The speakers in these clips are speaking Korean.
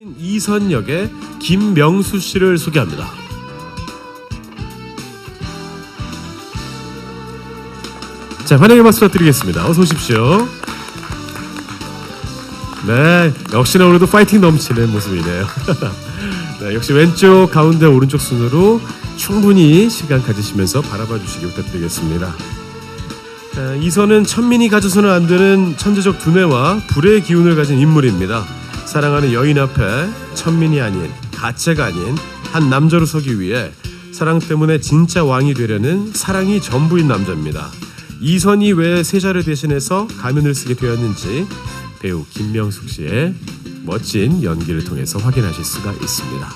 이선 역의 김명수 씨를 소개합니다. 자, 환영의 박수 부탁드리겠습니다. 어서 오십시오. 네, 역시나 오늘도 파이팅 넘치는 모습이네요. 네, 역시 왼쪽, 가운데, 오른쪽 순으로 충분히 시간 가지시면서 바라봐 주시기 부탁드리겠습니다. 자, 이선은 천민이 가져서는 안 되는 천재적 두뇌와 불의 기운을 가진 인물입니다. 사랑하는 여인 앞에 천민이 아닌 가짜가 아닌 한 남자로 서기 위해 사랑 때문에 진짜 왕이 되려는 사랑이 전부인 남자입니다. 이선이 왜 세자를 대신해서 가면을 쓰게 되었는지 배우 김명숙 씨의 멋진 연기를 통해서 확인하실 수가 있습니다.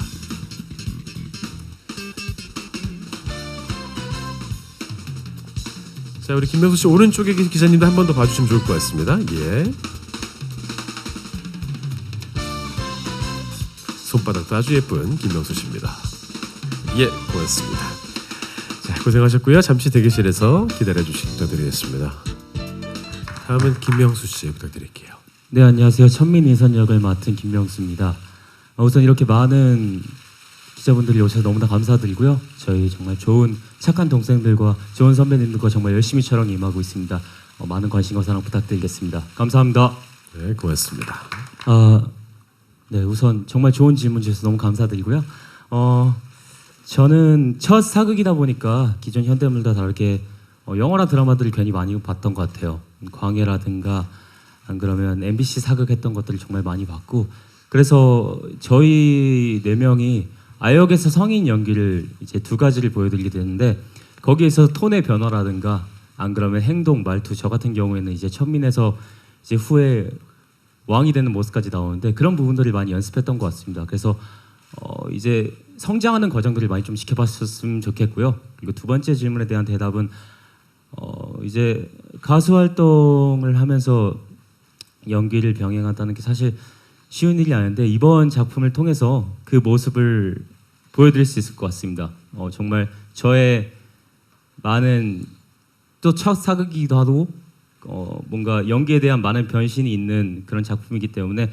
자 우리 김명수 씨 오른쪽에 계신 기자님도 한 번 더 봐주시면 좋을 것 같습니다. 예. 손바닥도 아주 예쁜 김명수 씨입니다. 예, 고맙습니다. 자 고생하셨고요. 잠시 대기실에서 기다려 주시기 부탁드리겠습니다. 다음은 김명수 씨 부탁드릴게요. 네 안녕하세요 천민 이선 역을 맡은 김명수입니다. 어, 우선 이렇게 많은 기자분들이 오셔서 너무나 감사드리고요. 저희 정말 좋은 착한 동생들과 좋은 선배님들과 정말 열심히 촬영 임하고 있습니다. 어, 많은 관심과 사랑 부탁드리겠습니다. 감사합니다. 네, 고맙습니다. 아, 네 우선 정말 좋은 질문 주셔서 너무 감사드리고요. 어, 저는 첫 사극이다 보니까 기존 현대물과 다르게 어, 영화나 드라마들을 괜히 많이 봤던 것 같아요. 광해라든가 안 그러면 MBC 사극했던 것들을 정말 많이 봤고 그래서 저희 네 명이 아역에서 성인 연기를 이제 두 가지를 보여드리게 되는데 거기에서 톤의 변화라든가 안 그러면 행동 말투 저 같은 경우에는 이제 천민에서 이제 후에 왕이 되는 모습까지 나오는데 그런 부분들을 많이 연습했던 것 같습니다. 그래서 어 이제 성장하는 과정들을 많이 좀 지켜봤었으면 좋겠고요. 그리고 두 번째 질문에 대한 대답은 어 이제 가수 활동을 하면서 연기를 병행한다는 게 사실 쉬운 일이 아닌데 이번 작품을 통해서 그 모습을 보여드릴 수 있을 것 같습니다. 어 정말 저의 많은 또 첫 사극이기도 하고 어, 뭔가 연기에 대한 많은 변신이 있는 그런 작품이기 때문에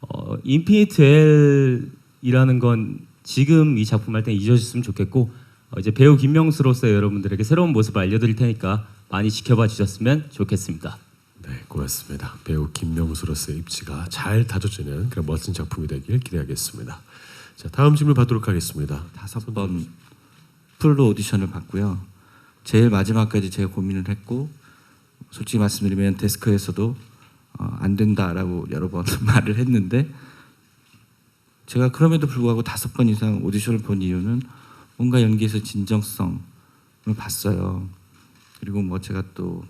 어, 인피니트 L이라는 건 지금 이 작품 할 때 잊어주셨으면 좋겠고 어, 이제 배우 김명수로서 여러분들에게 새로운 모습을 알려드릴 테니까 많이 지켜봐 주셨으면 좋겠습니다. 네, 고맙습니다. 배우 김명수로서의 입지가 잘 다져지는 그런 멋진 작품이 되길 기대하겠습니다. 자, 다음 질문 받도록 하겠습니다. 다섯 번 풀로 오디션을 봤고요. 제일 마지막까지 제가 고민을 했고 솔직히 말씀드리면 데스크에서도 어, 안 된다라고 여러 번 말을 했는데 제가 그럼에도 불구하고 다섯 번 이상 오디션을 본 이유는 뭔가 연기에서 진정성을 봤어요. 그리고 뭐 제가 또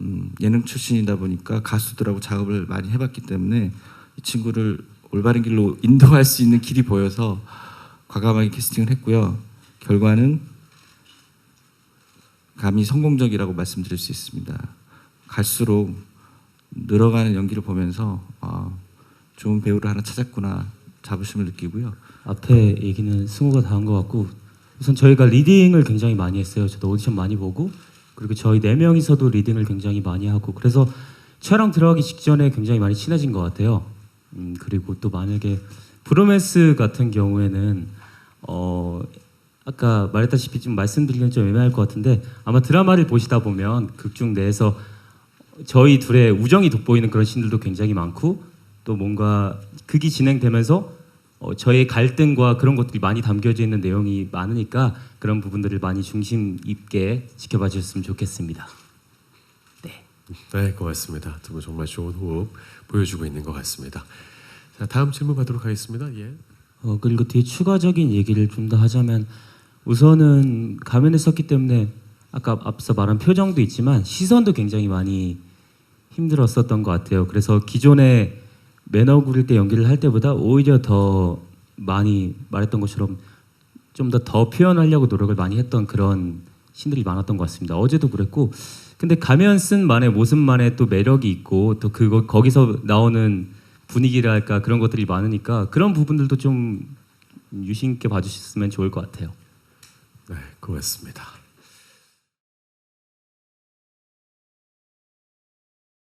음, 예능 출신이다 보니까 가수들하고 작업을 많이 해봤기 때문에 이 친구를 올바른 길로 인도할 수 있는 길이 보여서 과감하게 캐스팅을 했고요. 결과는 감히 성공적이라고 말씀드릴 수 있습니다. 갈수록 늘어가는 연기를 보면서 어, 좋은 배우를 하나 찾았구나 자부심을 느끼고요. 앞에 얘기는 승우가 다 한 것 같고 우선 저희가 리딩을 굉장히 많이 했어요. 저도 오디션 많이 보고 그리고 저희 네 명이서도 리딩을 굉장히 많이 하고 그래서 촬영 들어가기 직전에 굉장히 많이 친해진 것 같아요. 음, 그리고 또 만약에 브로맨스 같은 경우에는 어 아까 말했다시피 좀 말씀드리면 좀 애매할 것 같은데 아마 드라마를 보시다 보면 극중 내에서 저희 둘의 우정이 돋보이는 그런 신들도 굉장히 많고 또 뭔가 극이 진행되면서 어, 저의 갈등과 그런 것들이 많이 담겨져 있는 내용이 많으니까 그런 부분들을 많이 중심 있게 지켜봐 주셨으면 좋겠습니다. 네. 네, 고맙습니다. 두 분 정말 좋은 호흡 보여주고 있는 것 같습니다. 자, 다음 질문 받도록 하겠습니다. 예. 어, 그리고 뒤에 추가적인 얘기를 좀 더 하자면 우선은 가면을 썼기 때문에 아까 앞서 말한 표정도 있지만 시선도 굉장히 많이 힘들었었던 것 같아요. 그래서 기존에 매너 구릴 때 연기를 할 때보다 오히려 더 많이 말했던 것처럼 좀 더 더 표현하려고 노력을 많이 했던 그런 신들이 많았던 것 같습니다. 어제도 그랬고 근데 가면 쓴 만의 모습만의 또 매력이 있고 또 그거 거기서 나오는 분위기랄까 그런 것들이 많으니까 그런 부분들도 좀 유심 있게 봐주셨으면 좋을 것 같아요. 네, 고맙습니다.